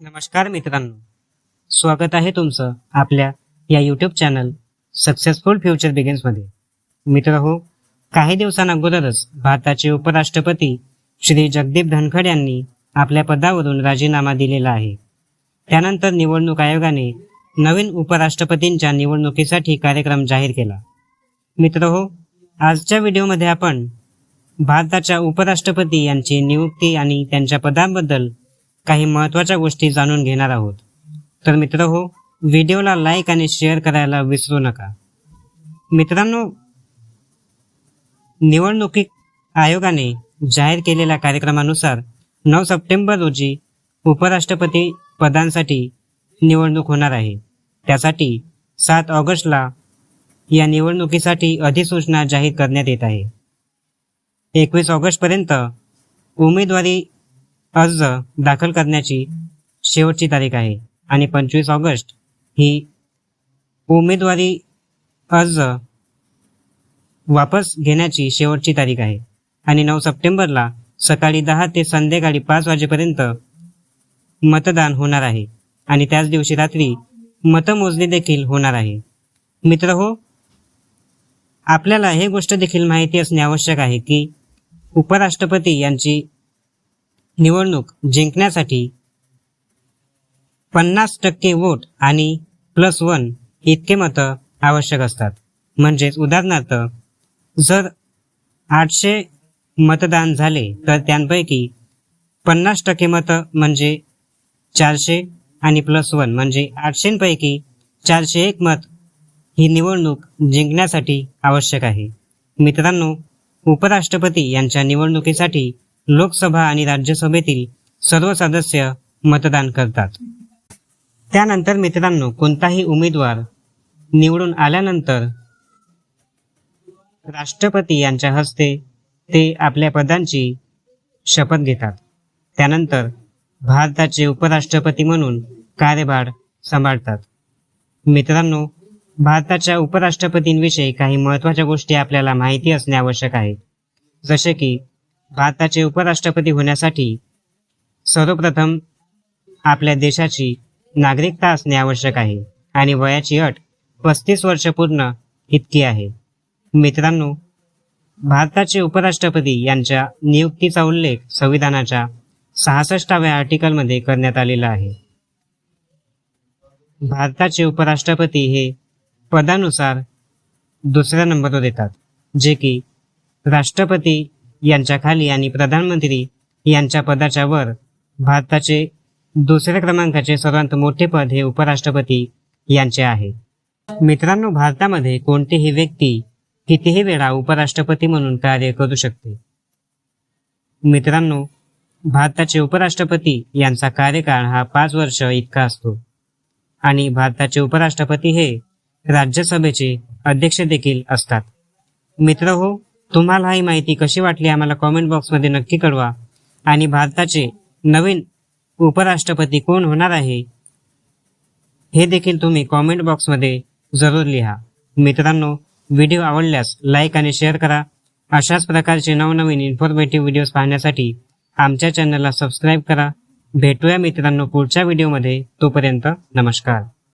नमस्कार मित्रांनो. स्वागत आहे तुमचं आपल्या या यूट्यूब चॅनल सक्सेसफुल फ्युचर बिगिन्समध्ये मित्र हो काही दिवसांअगोदरच भारताचे उपराष्ट्रपती श्री जगदीप धनखड यांनी आपल्या पदावरून राजीनामा दिलेला आहे. त्यानंतर निवडणूक आयोगाने नवीन उपराष्ट्रपतींच्या निवडणुकीसाठी कार्यक्रम जाहीर केला. मित्र हो आजच्या व्हिडिओमध्ये आपण भारताच्या उपराष्ट्रपती यांची नियुक्ती आणि त्यांच्या पदाबद्दल काही महत्त्वाच्या गोष्टी जाणून घेणार आहोत. तर मित्र हो व्हिडिओला लाईक आणि शेअर करायला विसरू नका. मित्रांनो निवडणुकी आयोगाने जाहीर केलेल्या कार्यक्रमानुसार नऊ सप्टेंबर रोजी उपराष्ट्रपती पदांसाठी निवडणूक होणार आहे. त्यासाठी सात ऑगस्टला या निवडणुकीसाठी अधिसूचना जाहीर करण्यात येत आहे. एकवीस ऑगस्टपर्यंत उमेदवारी अर्ज दाखल करण्याची शेवटची तारीख आहे. आणि पंचवीस ऑगस्ट ही उमेदवारी अर्ज वापस घेण्याची शेवटची तारीख आहे. आणि नऊ सप्टेंबरला सकाळी दहा ते संध्याकाळी पाच वाजेपर्यंत मतदान होणार आहे. आणि त्याच दिवशी रात्री मतमोजणी देखील होणार आहे. मित्र हो आपल्याला हे गोष्ट देखील माहिती असणे आवश्यक आहे की उपराष्ट्रपती यांची निवडणूक जिंकण्यासाठी पन्नास टक्के वोट आणि प्लस वन इतके मतं आवश्यक असतात. म्हणजेच उदाहरणार्थ जर आठशे मतदान झाले तर त्यांपैकी पन्नास टक्के मतं म्हणजे चारशे आणि प्लस वन म्हणजे आठशेपैकी चारशे एक मत ही निवडणूक जिंकण्यासाठी आवश्यक आहे. मित्रांनो उपराष्ट्रपती यांच्या निवडणुकीसाठी लोकसभा आणि राज्यसभेतील सर्व सदस्य मतदान करतात. त्यानंतर मित्रांनो कोणताही उमेदवार निवडून आल्यानंतर राष्ट्रपती यांच्या हस्ते ते आपल्या पदांची शपथ घेतात. त्यानंतर भारताचे उपराष्ट्रपती म्हणून कार्यभार सांभाळतात. मित्रांनो भारताच्या उपराष्ट्रपतींविषयी काही महत्त्वाच्या गोष्टी आपल्याला माहिती असणे आवश्यक आहे. जसे की भारताचे उपराष्ट्रपती होण्यासाठी सर्वप्रथम आपल्या देशाची नागरिकता असणे आवश्यक आहे आणि वयाची अट पस्तीस वर्ष पूर्ण इतकी आहे. मित्रांनो भारताचे उपराष्ट्रपती यांच्या नियुक्तीचा उल्लेख संविधानाच्या सहासष्टाव्या आर्टिकलमध्ये करण्यात आलेला आहे. भारताचे उपराष्ट्रपती हे पदानुसार दुसऱ्या नंबरवर येतात जे की राष्ट्रपती यांच्या खाली आणि प्रधानमंत्री यांच्या पदाच्या वर भारताचे दुसऱ्या क्रमांकाचे सर्वात मोठे पद हे उपराष्ट्रपती यांचे आहे. मित्रांनो भारतामध्ये कोणतीही व्यक्ती कितीही वेळा उपराष्ट्रपती म्हणून कार्य करू शकते. मित्रांनो भारताचे उपराष्ट्रपती यांचा कार्यकाळ हा पाच वर्ष इतका असतो. आणि भारताचे उपराष्ट्रपती हे राज्यसभेचे अध्यक्ष देखील असतात. मित्र हो तुम्हाला ही माहिती कशी वाटली आम्हाला कॉमेंट बॉक्समध्ये नक्की कळवा. आणि भारताचे नवीन उपराष्ट्रपती कोण होणार आहे हे देखील तुम्ही कॉमेंट बॉक्समध्ये जरूर लिहा. मित्रांनो व्हिडिओ आवडल्यास लाईक आणि शेअर करा. अशाच प्रकारचे नवनवीन इन्फॉर्मेटिव्ह व्हिडिओज पाहण्यासाठी आमच्या चॅनलला सबस्क्राईब करा. भेटूया मित्रांनो पुढच्या व्हिडिओमध्ये तोपर्यंत नमस्कार.